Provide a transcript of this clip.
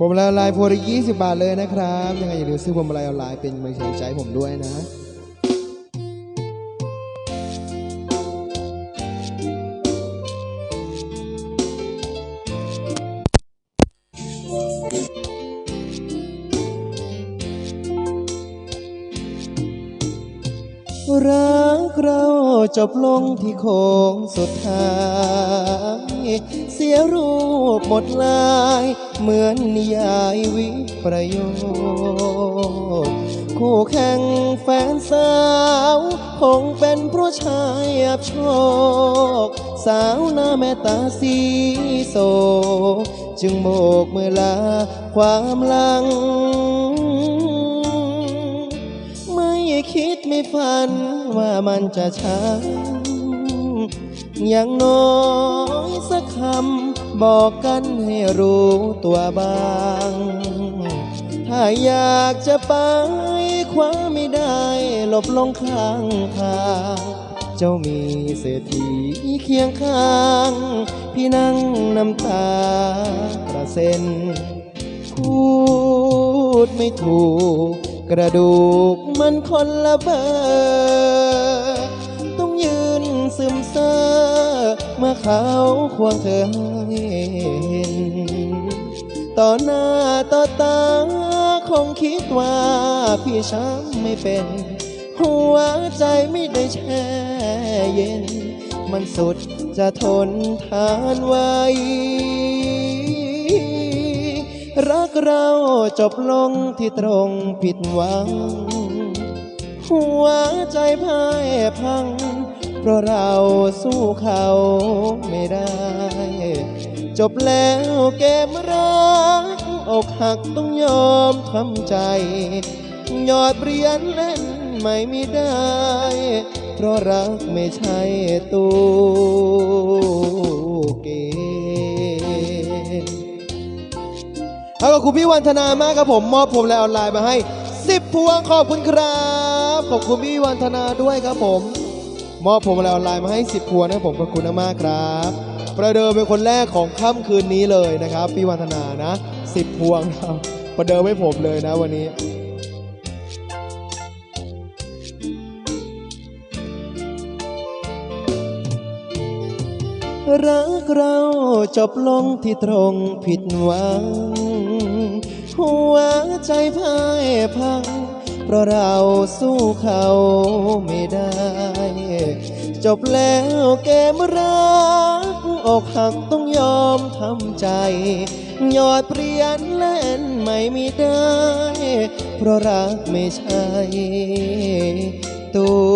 พวงมาลัยออนไลน์พวงละ20บาทเลยนะครับ ยังไงอย่าลืมซื้อพวงมาลัยออนไลน์เป็นกำลังใจให้ผมด้วยนะรักเราจบลงที่โค้งสุดท้าย เสียรูปหมดลาย เหมือนนิยายวิประโยค คู่แข่งแฟนสาวคงเป็นเพราะชายอับโชค สาวหน้าแม่ตาสีโศกจึงโบกมือลาความหลัง ไม่คิดไม่ฝันว่ามันจะช้ำ อย่างน้อยสักคำบอกกันให้รู้ตัวบ้าง ถ้าอยากจะไปคว้าไม่ได้หลบลงข้างทางเจ้ามีเศรษฐีเคียงข้าง พี่นั่งน้ำตากระเซ็นพูดไม่ถูก กระดูกมันคนละเบอร์ ซึมเซอเมื่อเขาควงเธอให้เห็น ต่อหน้าต่อตาคงคิดว่าพี่ช้ำไม่เป็น หัวใจไม่ได้แช่เย็น มันสุดจะทนทานไว้ รักเราจบลงที่ตรงผิดหวัง หัวใจพ่ายพัง เพราะเราสู้เขาไม่ได้ จบแล้วเกมรักอกหักต้องยอมทำใจ ยอดเรียญเล่นไม่มีได้ เพราะรักไม่ใช่ตู้เกมเอาขอบคุณพี่วันธนามากครับผม มอบผมและออนไลน์มาให้ 10พวงขอบคุณครับ ขอบคุณพี่วันธนาด้วยครับผม มอบผมและออนไลน์มาให้ 10พวงนะครับผมขอบคุณมากครับ ประเดิมเป็นคนแรกของค่ำคืนนี้เลยนะครับพี่วันธนานะ 10พวงครับประเดิมให้ผมเลยนะวันนี้รักเราจบลงที่ตรงผิดหวัง หัวใจพ่ายพัง เพราะเราสู้เขาไม่ได้ จบแล้วเกมรักอกหักต้องยอมทำใจ ยอดเปลี่ยนเล่นไม่มีได้ เพราะรักไม่ใช่ตัว